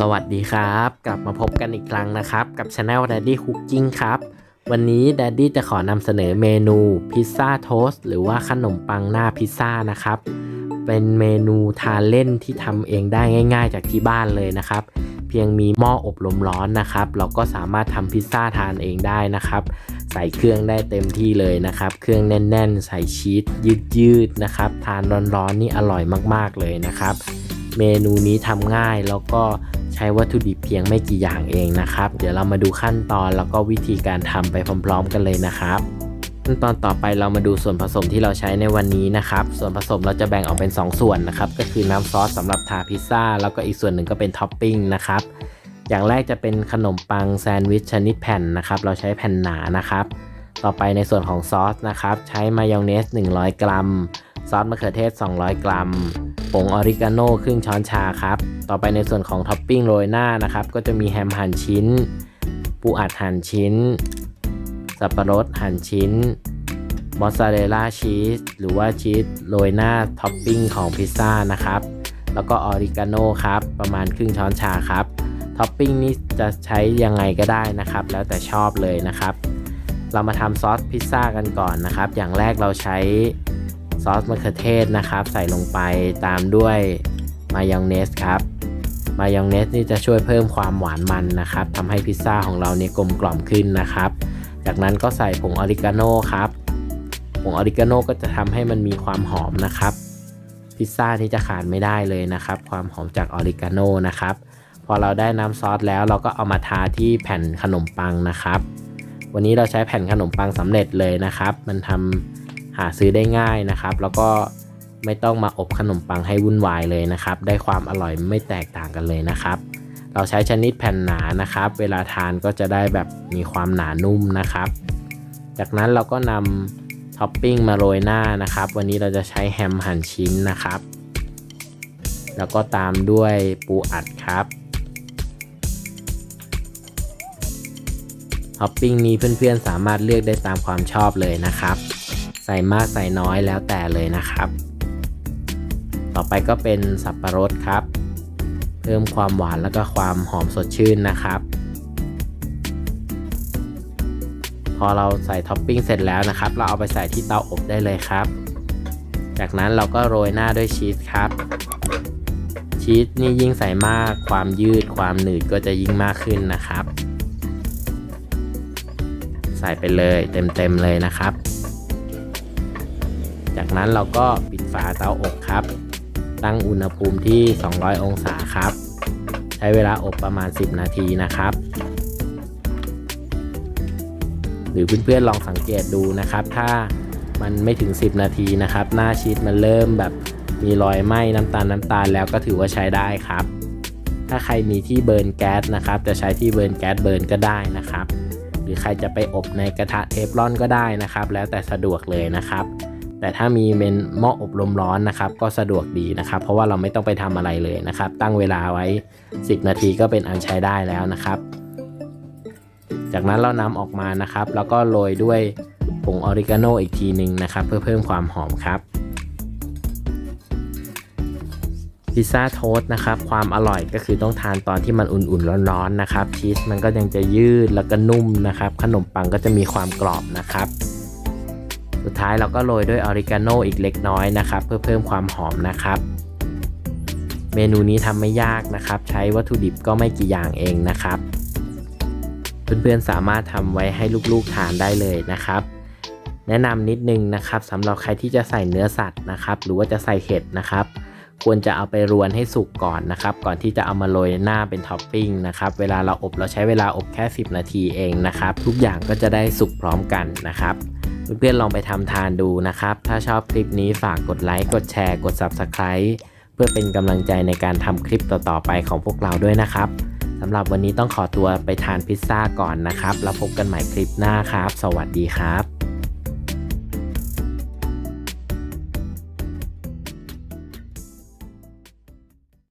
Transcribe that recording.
สวัสดีครับ กลับมาพบกันอีกครั้งนะครับ กับช anel Daddy Cooking ครับ วันนี้ Daddy จะขอนำเสนอเมนูพิซซ่าโทสหรือว่าขนมปังหน้าพิซซ่านะครับ เป็นเมนูทานเล่นที่ทำเองได้ง่าย ๆ จากที่บ้านเลยนะครับ เพียงมีหม้ออบลมร้อนนะครับ เราก็สามารถทำพิซซ่าทานเองได้นะครับ ใส่เครื่องได้เต็มที่เลยนะครับ เครื่องแน่น ๆ ใส่ชีสยืดๆนะครับ ทานร้อนๆนี่อร่อยมากๆเลยนะครับ เมนูนี้ทำง่ายแล้วก็ ใช้วัตถุดิบเพียงไม่กี่อย่างเองนะครับ เดี๋ยวเรามาดูขั้นตอนแล้วก็วิธีการทำไปพร้อม ๆ กันเลยนะครับขั้นตอนต่อไปเรามาดูส่วนผสมที่เราใช้ในวันนี้นะครับ ส่วนผสมเราจะแบ่งออกเป็น 2 ส่วนนะครับ ก็คือน้ำซอสสำหรับทาพิซซ่า แล้วก็อีกส่วนหนึ่งก็เป็นท็อปปิ้งนะครับ อย่างแรกจะเป็นขนมปังแซนด์วิชชนิดแผ่นนะครับ เราใช้แผ่นหนานะครับ ต่อไปในส่วนของซอสนะครับ ใช้มายองเนส 100 กรัม ซอสมะเขือเทศ 200 กรัม ผงออริกาโน่ครึ่งช้อนชาครับ ต่อไปในส่วนของท็อปปิ้งโรยหน้านะครับ ก็จะมีแฮมหั่นชิ้น ปูอัดหั่นชิ้น สับปะรดหั่นชิ้น มอสซาเรลล่าชีส หรือว่าชีสโรยหน้าท็อปปิ้งของพิซซ่านะครับ แล้วก็ออริกาโน่ครับ ประมาณครึ่งช้อนชาครับ ท็อปปิ้งนี้จะใช้ยังไงก็ได้นะครับ แล้วแต่ชอบเลยนะครับ เรามาทำซอสพิซซ่ากันก่อนนะครับ อย่างแรกเราใช้ ซอสมะเขือเทศนะครับ ใส่ลงไปตามด้วยมายองเนสครับ มายองเนสนี่จะช่วยเพิ่มความหวานมันนะครับทำให้พิซซ่าของเราเนี่ยกลมกล่อมขึ้นนะครับ จากนั้นก็ใส่ผงออริกาโน่ครับ ผงออริกาโน่ก็จะทำให้มันมีความหอมนะครับ พิซซ่านี่จะขาดไม่ได้เลยนะครับ ความหอมจากออริกาโน่นะครับ พอเราได้น้ำซอสแล้วเราก็เอามาทาที่แผ่นขนมปังนะครับ วันนี้เราใช้แผ่นขนมปังสำเร็จเลยนะครับ มันทำ หาซื้อได้ง่ายนะครับ แล้วก็ไม่ต้องมาอบขนมปังให้วุ่นวายเลยนะครับ ได้ความอร่อยไม่แตกต่างกันเลยนะครับ เราใช้ชนิดแผ่นหนานะครับ เวลาทานก็จะได้แบบมีความหนานุ่มนะครับ จากนั้นเราก็นำท็อปปิ้งมาโรยหน้านะครับ วันนี้เราจะใช้แฮมหั่นชิ้นนะครับ แล้วก็ตามด้วยปูอัดครับท็อปปิ้งนี้เพื่อนๆสามารถเลือกได้ตามความชอบเลยนะครับ ใส่มากใส่น้อยแล้วแต่เลยนะครับ ต่อไปก็เป็นสับปะรดครับ เพิ่มความหวานแล้วก็ความหอมสดชื่นนะครับ พอเราใส่ท็อปปิ้งเสร็จแล้วนะครับ เราเอาไปใส่ที่เตาอบได้เลยครับ จากนั้นเราก็โรยหน้าด้วยชีสครับ ชีสนี่ยิ่งใส่มากความยืดความหนืดก็จะยิ่งมากขึ้นนะครับใส่ไปเลยเต็มๆเลยนะครับ จากนั้นเราก็ปิดฝาเตาอบครับ ตั้งอุณหภูมิที่ 200 องศาครับ ใช้เวลาอบประมาณ 10 นาทีนะครับ หรือเพื่อนๆลองสังเกตดูนะครับ ถ้ามันไม่ถึง 10 นาทีนะครับ หน้าชีสมันเริ่มแบบมีรอยไหม้น้ำตาลน้ำตาลแล้วก็ถือว่าใช้ได้ครับ ถ้าใครมีที่เบิร์นแก๊สนะครับ จะใช้ที่เบิร์นแก๊สเบิร์นก็ได้นะครับ หรือใครจะไปอบในกระทะเทฟลอนก็ได้นะครับ แล้วแต่สะดวกเลยนะครับ แต่ถ้ามีเป็นหม้ออบลมร้อนนะครับ ก็สะดวกดีนะครับ เพราะว่าเราไม่ต้องไปทำอะไรเลยนะครับ ตั้งเวลาไว้ 10 นาทีก็เป็นอันใช้ได้แล้วนะครับ จากนั้นเรานำออกมานะครับ แล้วก็โรยด้วยผงออริกาโนอีกทีหนึ่งนะครับ เพื่อเพิ่มความหอมครับพิซซ่าโทสนะครับ ความอร่อยก็คือต้องทานตอนที่มันอุ่นๆร้อนๆนะครับชีสมันก็ยังจะยืดแล้วก็นุ่มนะครับ ขนมปังก็จะมีความกรอบนะครับ สุดท้ายเราก็โรยด้วยออริกาโนอีกเล็กน้อยนะครับ เพื่อเพิ่มความหอมนะครับ เมนูนี้ทำไม่ยากนะครับ ใช้วัตถุดิบก็ไม่กี่อย่างเองนะครับ เพื่อนๆสามารถทำไว้ให้ลูกๆทานได้เลยนะครับ แนะนำนิดนึงนะครับสำหรับใครที่จะใส่เนื้อสัตว์นะครับ หรือว่าจะใส่เห็ดนะครับควรจะเอาไปรวนให้สุกก่อนนะครับ ก่อนที่จะเอามาโรยหน้าเป็นท็อปปิ้งนะครับ เวลาเราอบเราใช้เวลาอบแค่ 10 นาทีเองนะครับ ทุกอย่างก็จะได้สุกพร้อมกันนะครับ เพื่อนๆลองไปทำทานดูนะครับ ถ้าชอบคลิปนี้ฝากกดไลค์ กดแชร์ กด Subscribe เพื่อเป็นกำลังใจในการทำคลิปต่อๆไปของพวกเราด้วยนะครับสำหรับวันนี้ต้องขอตัวไปทานพิซซ่าก่อนนะครับ แล้วพบกันใหม่คลิปหน้าครับ สวัสดีครับ